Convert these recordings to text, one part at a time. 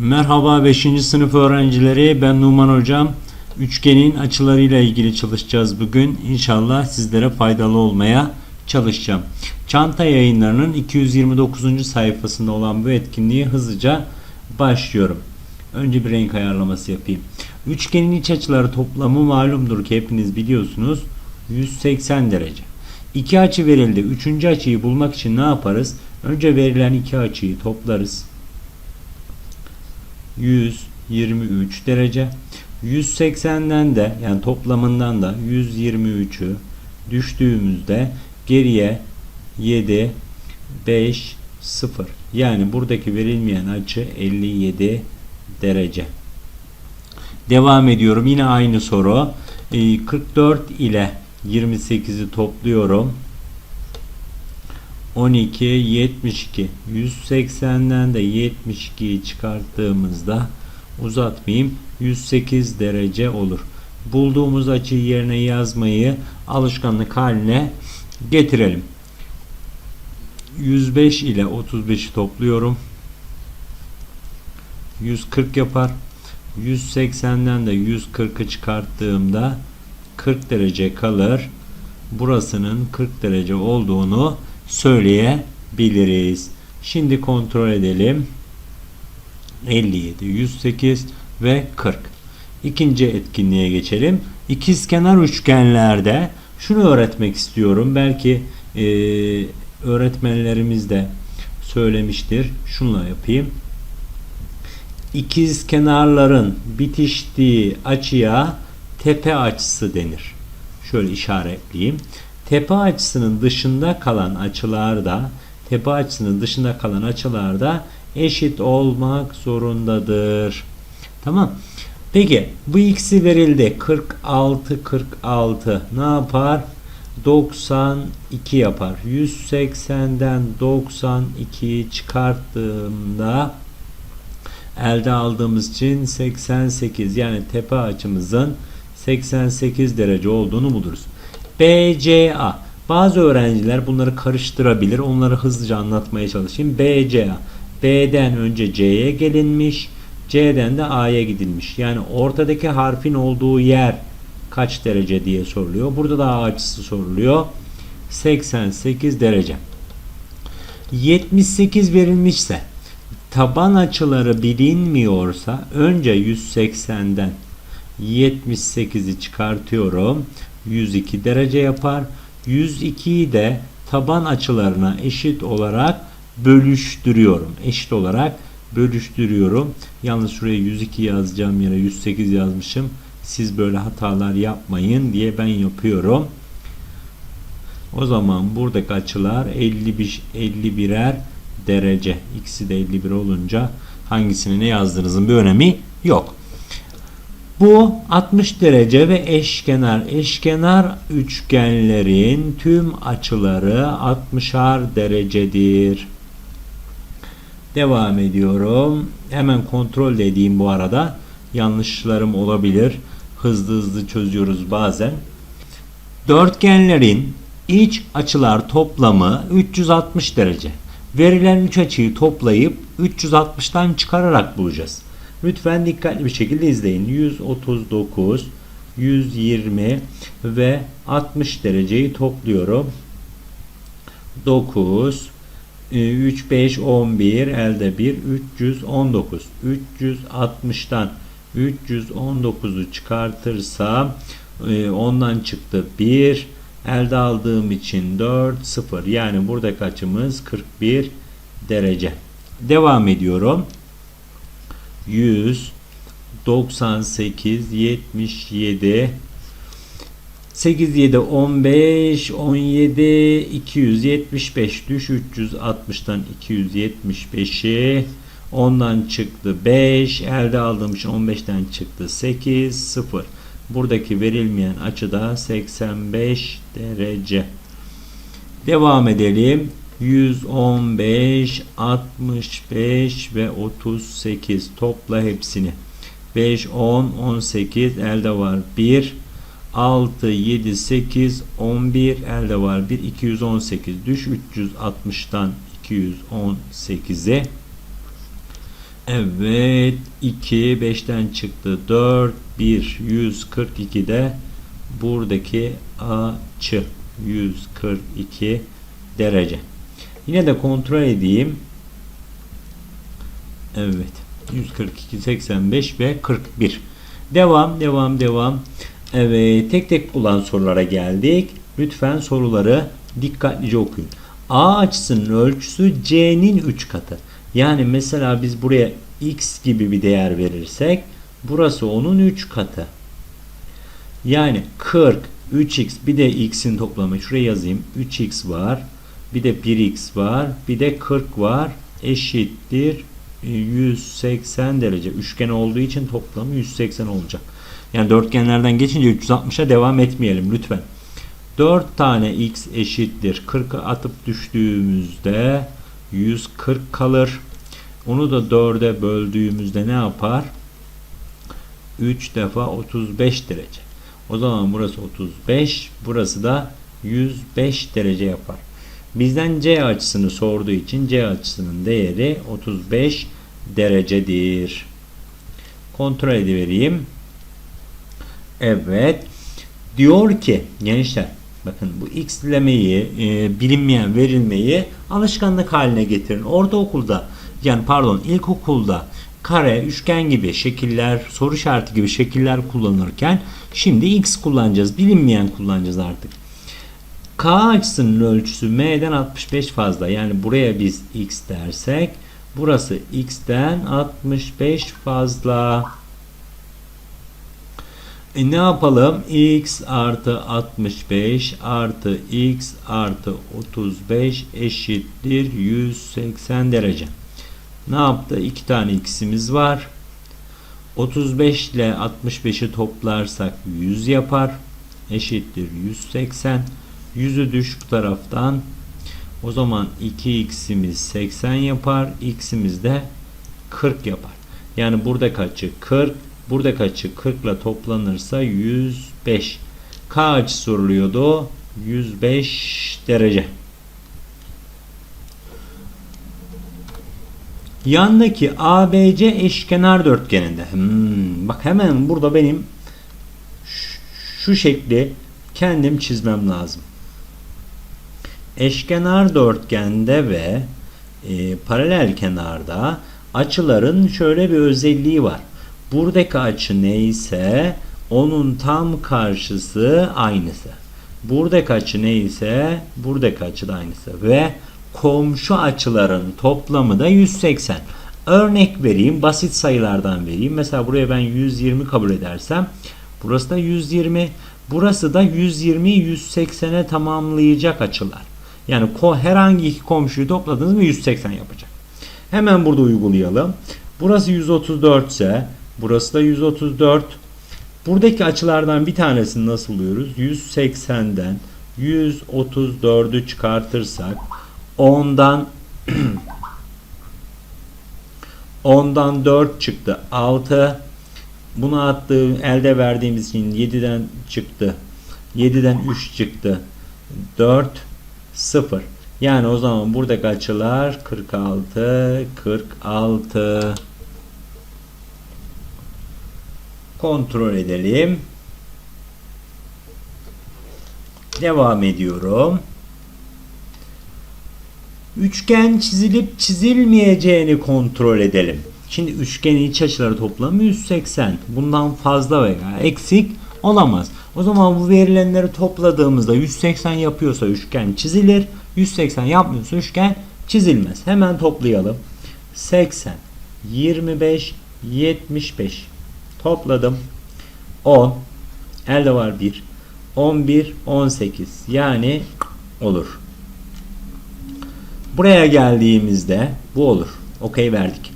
Merhaba 5. sınıf öğrencileri ben Numan Hocam. Üçgenin açılarıyla ilgili çalışacağız bugün. İnşallah sizlere faydalı olmaya çalışacağım. Çanta yayınlarının 229. sayfasında olan bu etkinliği hızlıca başlıyorum. Önce bir renk ayarlaması yapayım. Üçgenin iç açıları toplamı malumdur ki hepiniz biliyorsunuz 180 derece. İki açı verildi. Üçüncü açıyı bulmak için ne yaparız? Önce verilen iki açıyı toplarız. 123 derece. 180'den de yani toplamından da 123'ü düştüğümüzde geriye 7 5 0 yani buradaki verilmeyen açı 57 derece. Devam ediyorum. Yine aynı soru. Ee, 44 ile 28'i topluyorum. 12, 72. 180'den de 72'yi çıkarttığımızda uzatmayayım 108 derece olur. Bulduğumuz açıyı yerine yazmayı alışkanlık haline getirelim. 105 ile 35'i topluyorum. 140 yapar. 180'den de 140'ı çıkarttığımda 40 derece kalır. Burasının 40 derece olduğunu söyleyebiliriz. Şimdi kontrol edelim. 57, 108 ve 40. İkinci etkinliğe geçelim. İkizkenar üçgenlerde şunu öğretmek istiyorum. Belki e, öğretmenlerimiz de söylemiştir. Şunla yapayım. İkiz kenarların bitiştiği açıya tepe açısı denir. Şöyle işaretleyeyim. Tepe açısının dışında kalan açılarda tepe açısının dışında kalan açılarda eşit olmak zorundadır. Tamam. Peki bu ikisi verildi. 46 46 ne yapar? 92 yapar. 180'den 92'yi çıkarttığımda elde aldığımız için 88 yani tepe açımızın 88 derece olduğunu buluruz. BCA. Bazı öğrenciler bunları karıştırabilir. Onları hızlıca anlatmaya çalışayım. BCA. B'den önce C'ye gelinmiş. C'den de A'ya gidilmiş. Yani ortadaki harfin olduğu yer kaç derece diye soruluyor. Burada da A açısı soruluyor. 88 derece. 78 verilmişse taban açıları bilinmiyorsa önce 180'den 78'i çıkartıyorum. 102 derece yapar. 102'yi de taban açılarına eşit olarak bölüştürüyorum. Eşit olarak bölüştürüyorum. Yalnız şuraya 102 yazacağım yere 108 yazmışım. Siz böyle hatalar yapmayın diye ben yapıyorum. O zaman buradaki açılar 51 51'er derece. İkisi de 51 olunca hangisini ne yazdığınızın bir önemi yok. Bu 60 derece ve eşkenar. Eşkenar üçgenlerin tüm açıları 60'ar derecedir. Devam ediyorum. Hemen kontrol edeyim bu arada. Yanlışlarım olabilir. Hızlı hızlı çözüyoruz bazen. Dörtgenlerin iç açılar toplamı 360 derece. Verilen 3 açıyı toplayıp 360'tan çıkararak bulacağız. Lütfen dikkatli bir şekilde izleyin. 139, 120 ve 60 dereceyi topluyorum. 9, 3, 5, 11 elde 1, 319. 360'tan 319'u çıkartırsam e, ondan çıktı 1. Elde aldığım için 4, 0. Yani burada kaçımız 41 derece. Devam ediyorum. 100 98 77 8 7 15 17 275 düş 360'tan 275'i ondan çıktı 5 elde aldığım için 15'ten çıktı 8 0 buradaki verilmeyen açıda 85 derece. Devam edelim 115, 65 ve 38 topla hepsini. 5, 10, 18 elde var 1. 6, 7, 8, 11 elde var 1. 218 düş 360'tan 218'e. Evet 2 5'ten çıktı 4 1 142 de buradaki açı 142 derece. Yine de kontrol edeyim. Evet 142 85 ve 41. Devam devam devam. Evet tek tek bulan sorulara geldik. Lütfen soruları dikkatlice okuyun. A açısının ölçüsü C'nin 3 katı. Yani mesela biz buraya x gibi bir değer verirsek burası onun 3 katı. Yani 40 3x bir de x'in toplamı şuraya yazayım. 3x var. Bir de 1x var. Bir de 40 var. Eşittir 180 derece. Üçgen olduğu için toplamı 180 olacak. Yani dörtgenlerden geçince 360'a devam etmeyelim lütfen. 4 tane x eşittir 40'ı atıp düştüğümüzde 140 kalır. Onu da 4'e böldüğümüzde ne yapar? 3 defa 35 derece. O zaman burası 35, burası da 105 derece yapar. Bizden C açısını sorduğu için C açısının değeri 35 derecedir. Kontrol edivereyim. Evet. Diyor ki gençler bakın bu x'lemeyi e, bilinmeyen verilmeyi alışkanlık haline getirin. Ortaokulda yani pardon ilkokulda kare, üçgen gibi şekiller, soru işareti gibi şekiller kullanırken şimdi x kullanacağız. Bilinmeyen kullanacağız artık. K açısının ölçüsü m'den 65 fazla. Yani buraya biz x dersek burası x'ten 65 fazla. E ne yapalım? x artı 65 artı x artı 35 eşittir 180 derece. Ne yaptı? İki tane x'imiz var. 35 ile 65'i toplarsak 100 yapar. Eşittir 180. 100'ü düş bu taraftan. O zaman 2x'imiz 80 yapar. x'imiz de 40 yapar. Yani burada kaçı 40. Burada kaçı 40 ile toplanırsa 105. K açı soruluyordu. 105 derece. Yandaki ABC eşkenar dörtgeninde. Hmm, bak hemen burada benim şu şekli kendim çizmem lazım. Eşkenar dörtgende ve e, paralel kenarda açıların şöyle bir özelliği var. Buradaki açı neyse onun tam karşısı aynısı. Buradaki açı neyse buradaki açı da aynısı. Ve komşu açıların toplamı da 180. Örnek vereyim. Basit sayılardan vereyim. Mesela buraya ben 120 kabul edersem burası da 120. Burası da 120 180'e tamamlayacak açılar. Yani herhangi iki komşuyu topladınız mı 180 yapacak. Hemen burada uygulayalım. Burası 134 ise burası da 134. Buradaki açılardan bir tanesini nasıl buluyoruz? 180'den 134'ü çıkartırsak 10'dan 10'dan 4 çıktı. 6 bunu attığı elde verdiğimiz için 7'den çıktı. 7'den 3 çıktı. 4 0. Yani o zaman buradaki açılar 46 46 kontrol edelim. Devam ediyorum. Üçgen çizilip çizilmeyeceğini kontrol edelim. Şimdi üçgenin iç açıları toplamı 180. Bundan fazla veya eksik olamaz. O zaman bu verilenleri topladığımızda 180 yapıyorsa üçgen çizilir. 180 yapmıyorsa üçgen çizilmez. Hemen toplayalım. 80, 25, 75. Topladım. 10. Elde var 1. 11, 18. Yani olur. Buraya geldiğimizde bu olur. Okey verdik.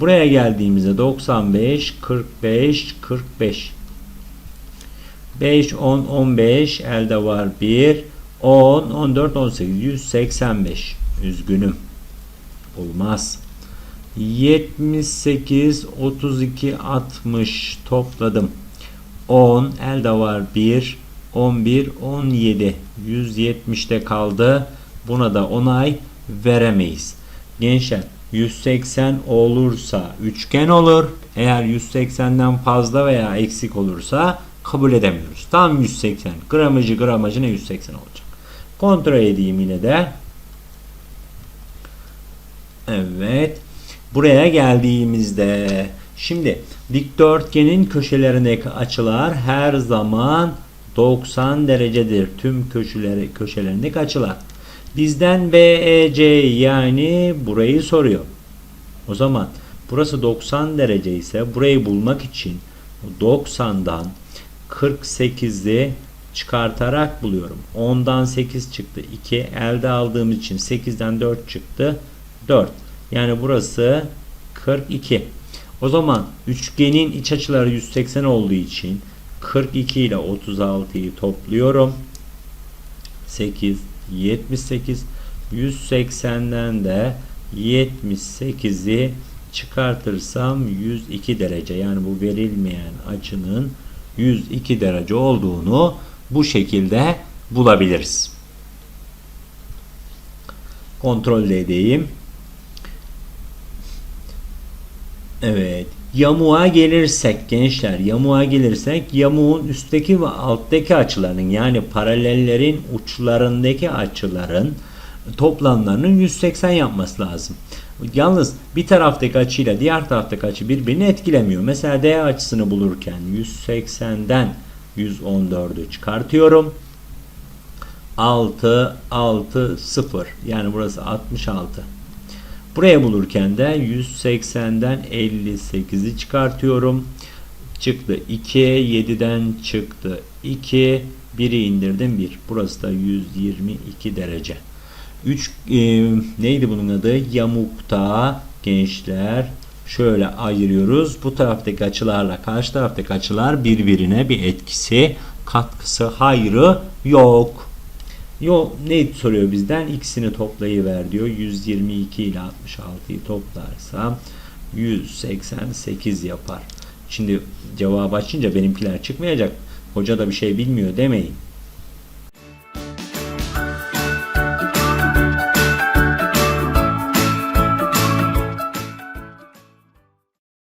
Buraya geldiğimizde 95, 45, 45. 5, 10, 15 elde var 1. 10, 14, 18, 185. Üzgünüm. Olmaz. 78, 32, 60 topladım. 10 elde var 1, 11, 17. 170'te kaldı. Buna da onay veremeyiz. Gençler 180 olursa üçgen olur. Eğer 180'den fazla veya eksik olursa kabul edemiyoruz. Tam 180. Gramajı gramajına 180 olacak. Kontrol edeyim yine de. Evet. Buraya geldiğimizde şimdi dikdörtgenin köşelerindeki açılar her zaman 90 derecedir. Tüm köşeleri köşelerindeki açılar. Bizden BEC yani burayı soruyor. O zaman burası 90 derece ise burayı bulmak için 90'dan 48'i çıkartarak buluyorum. 10'dan 8 çıktı 2. Elde aldığım için 8'den 4 çıktı 4. Yani burası 42. O zaman üçgenin iç açıları 180 olduğu için 42 ile 36'yı topluyorum. 8, 78. 180'den de 78'i çıkartırsam 102 derece. Yani bu verilmeyen açının 102 derece olduğunu bu şekilde bulabiliriz. Kontrol edeyim. Evet. Yamuğa gelirsek gençler yamuğa gelirsek yamuğun üstteki ve alttaki açılarının yani paralellerin uçlarındaki açıların toplamlarının 180 yapması lazım. Yalnız bir taraftaki açıyla diğer taraftaki açı birbirini etkilemiyor. Mesela D açısını bulurken 180'den 114'ü çıkartıyorum. 6 6 0 yani burası 66. Buraya bulurken de 180'den 58'i çıkartıyorum. Çıktı 2, 7'den çıktı 2, 1'i indirdim 1. Burası da 122 derece. 3 e, neydi bunun adı? Yamukta gençler şöyle ayırıyoruz. Bu taraftaki açılarla karşı taraftaki açılar birbirine bir etkisi, katkısı, hayrı yok. Yo ne soruyor bizden? İkisini toplayıver diyor. 122 ile 66'yı toplarsam 188 yapar. Şimdi cevabı açınca benimkiler çıkmayacak. Hoca da bir şey bilmiyor demeyin.